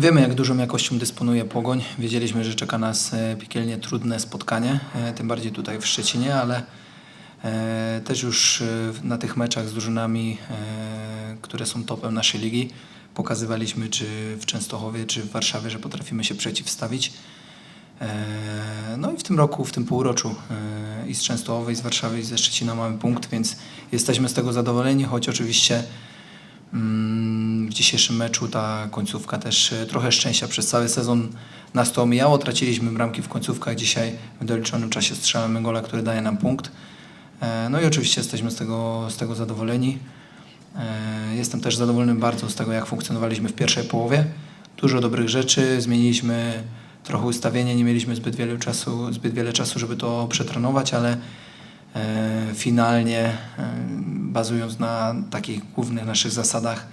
Wiemy, jak dużą jakością dysponuje Pogoń. Wiedzieliśmy, że czeka nas e, piekielnie trudne spotkanie, e, tym bardziej tutaj w Szczecinie, ale e, też już na tych meczach z drużynami, które są topem naszej ligi, pokazywaliśmy czy w Częstochowie, czy w Warszawie, że potrafimy się przeciwstawić. No i w tym roku, w tym półroczu i z Częstochowej, i z Warszawy, i ze Szczecina mamy punkt, więc jesteśmy z tego zadowoleni, choć oczywiście Mm, W dzisiejszym meczu ta końcówka też e, trochę szczęścia przez cały sezon nas to omijało. Traciliśmy bramki w końcówkach. Dzisiaj w doliczonym czasie strzelamy gola, który daje nam punkt. E, No i oczywiście jesteśmy z tego, z tego zadowoleni. E, Jestem też zadowolony bardzo z tego, jak funkcjonowaliśmy w pierwszej połowie. Dużo dobrych rzeczy, zmieniliśmy trochę ustawienie, nie mieliśmy zbyt wiele czasu, zbyt wiele czasu żeby to przetrenować, ale finalnie, bazując na takich głównych naszych zasadach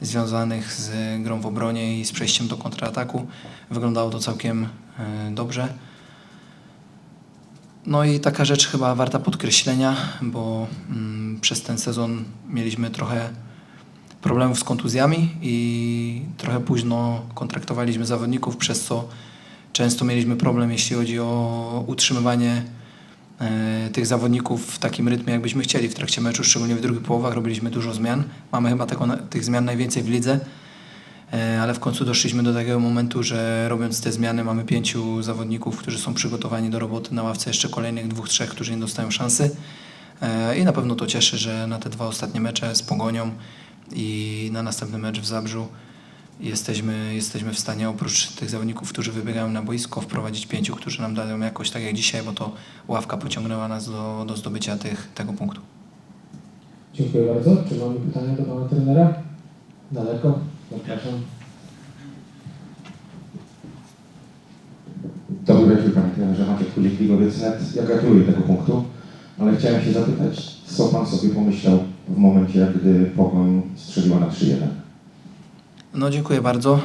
związanych z grą w obronie i z przejściem do kontrataku, wyglądało to całkiem e, dobrze. No i taka rzecz chyba warta podkreślenia, bo mm, przez ten sezon mieliśmy trochę problemów z kontuzjami i trochę późno kontraktowaliśmy zawodników, przez co często mieliśmy problem, jeśli chodzi o utrzymywanie tych zawodników w takim rytmie, jakbyśmy chcieli w trakcie meczu, szczególnie w drugich połowach. Robiliśmy dużo zmian. Mamy chyba tych zmian najwięcej w lidze, e, ale w końcu doszliśmy do takiego momentu, że robiąc te zmiany mamy pięciu zawodników, którzy są przygotowani do roboty na ławce, jeszcze kolejnych dwóch, trzech, którzy nie dostają szansy. E, I na pewno to cieszy, że na te dwa ostatnie mecze z Pogonią i na następny mecz w Zabrzu jesteśmy, jesteśmy w stanie oprócz tych zawodników, którzy wybiegają na boisko, wprowadzić pięciu, którzy nam dają jakoś tak jak dzisiaj, bo to ławka pociągnęła nas do, do zdobycia tych, tego punktu. Dziękuję bardzo. Czy mamy pytania do pana trenera? Daleko? Zapraszam. Dobry wieczór Panie Trenerze, Maciek Kulik, Ligowiec Net. Ja gratuluję tego punktu, ale chciałem się zapytać, co Pan sobie pomyślał w momencie, gdy Pogoń strzeliła na 3-1? No dziękuję bardzo.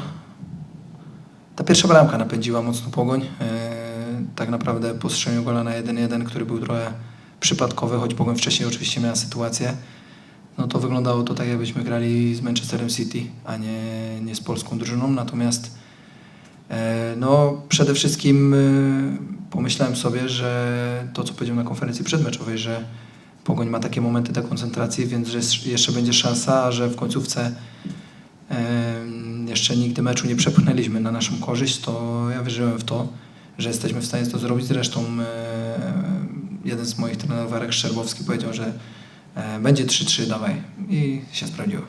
Ta pierwsza bramka napędziła mocno pogoń. E, tak naprawdę po strzeleniu gola na 1-1, który był trochę przypadkowy, choć pogoń wcześniej oczywiście miała sytuację, no to wyglądało to tak, jakbyśmy grali z Manchesterem City, a nie, nie z polską drużyną. Natomiast e, no, przede wszystkim e, pomyślałem sobie, że to, co powiedziałem na konferencji przedmeczowej, że Pogoń ma takie momenty dekoncentracji, więc że jeszcze będzie szansa, a że w końcówce jeszcze nigdy meczu nie przepchnęliśmy na naszą korzyść, to ja wierzyłem w to, że jesteśmy w stanie to zrobić. Zresztą jeden z moich trenerów, Arek Szczerbowski, powiedział, że e, będzie 3-3, dawaj. I się sprawdziło.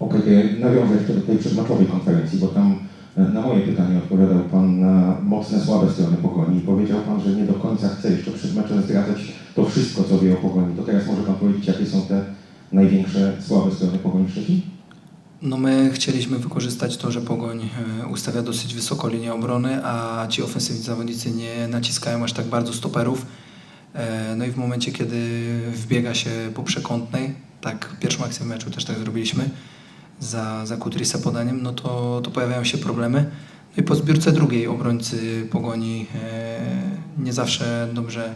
Okej, ja nawiążę do tej przedmeczowej konferencji, bo tam e, na moje pytanie odpowiadał Pan na mocne, słabe strony Pogoni i powiedział Pan, że nie do końca chce jeszcze przed meczem zdradzać to wszystko, co wie o Pogoni. To teraz może Pan powiedzieć, jakie są te największe słabe strony Pogoni Szczecin? No my chcieliśmy wykorzystać to, że Pogoń e, ustawia dosyć wysoko linię obrony, a ci ofensywni zawodnicy nie naciskają aż tak bardzo stoperów. E, No i w momencie, kiedy wbiega się po przekątnej, tak pierwszą akcję w meczu też tak zrobiliśmy, za, za Kutrisa podaniem, no to, to pojawiają się problemy. No i po zbiórce drugiej obrońcy Pogoni e, nie zawsze dobrze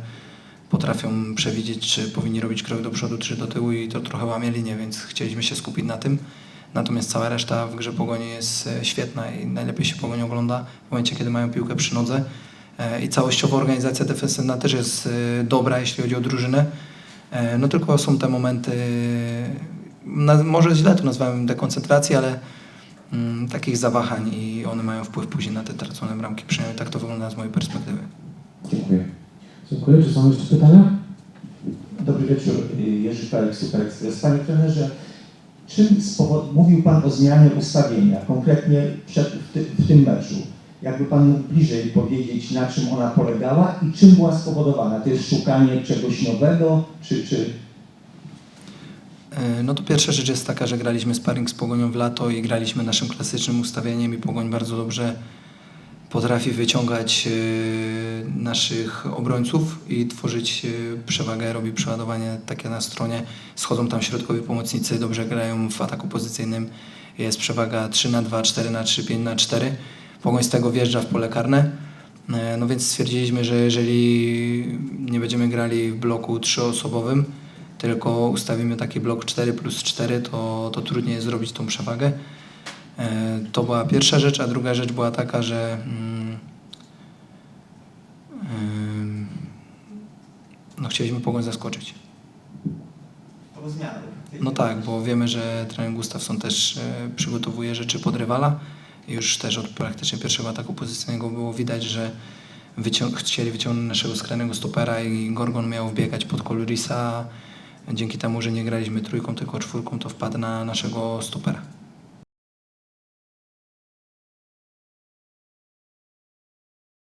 potrafią przewidzieć, czy powinni robić krok do przodu, czy do tyłu i to trochę łamie linię, więc chcieliśmy się skupić na tym. Natomiast cała reszta w grze Pogoni jest e, świetna i najlepiej się Pogoń ogląda w momencie, kiedy mają piłkę przy nodze. E, I całościowo organizacja defensywna też jest e, dobra, jeśli chodzi o drużynę. No tylko są te momenty, może źle to nazwałem dekoncentracji, ale mm, takich zawahań i one mają wpływ później na te tracone bramki. Przynajmniej tak to wygląda z mojej perspektywy. Dziękuję. Dziękuję. Czy są jeszcze pytania? Dobry wieczór, Jerzy Szpalek, Super Express. Panie trenerze, czym spowo- mówił Pan o zmianie ustawienia, konkretnie przed, w, ty, w tym meczu? Jakby Pan mógł bliżej powiedzieć, na czym ona polegała i czym była spowodowana? To jest szukanie czegoś nowego, czy, czy E, No to pierwsza rzecz jest taka, że graliśmy sparring z Pogonią w lato i graliśmy naszym klasycznym ustawieniem i Pogoń bardzo dobrze potrafi wyciągać e, naszych obrońców i tworzyć e, przewagę, robi przeładowanie takie na stronie. Schodzą tam środkowi pomocnicy, dobrze grają w ataku pozycyjnym. Jest przewaga 3 na 2, 4 na 3, 5 na 4. Pogoń z tego wjeżdża w pole karne. E, No więc stwierdziliśmy, że jeżeli nie będziemy grali w bloku trzyosobowym, tylko ustawimy taki blok 4 plus 4, to, to trudniej jest zrobić tą przewagę. E, To była pierwsza rzecz, a druga rzecz była taka, że mm, no, chcieliśmy Pogoń zaskoczyć. To zmiany. No tak, bo wiemy, że trener Gustafsson też e, przygotowuje rzeczy pod rywala. Już też od praktycznie pierwszego ataku pozycyjnego było widać, że wycią- chcieli wyciągnąć naszego skrajnego stopera i Gorgon miał wbiegać pod Kolurisa. Dzięki temu, że nie graliśmy trójką, tylko czwórką, to wpadł na naszego stopera.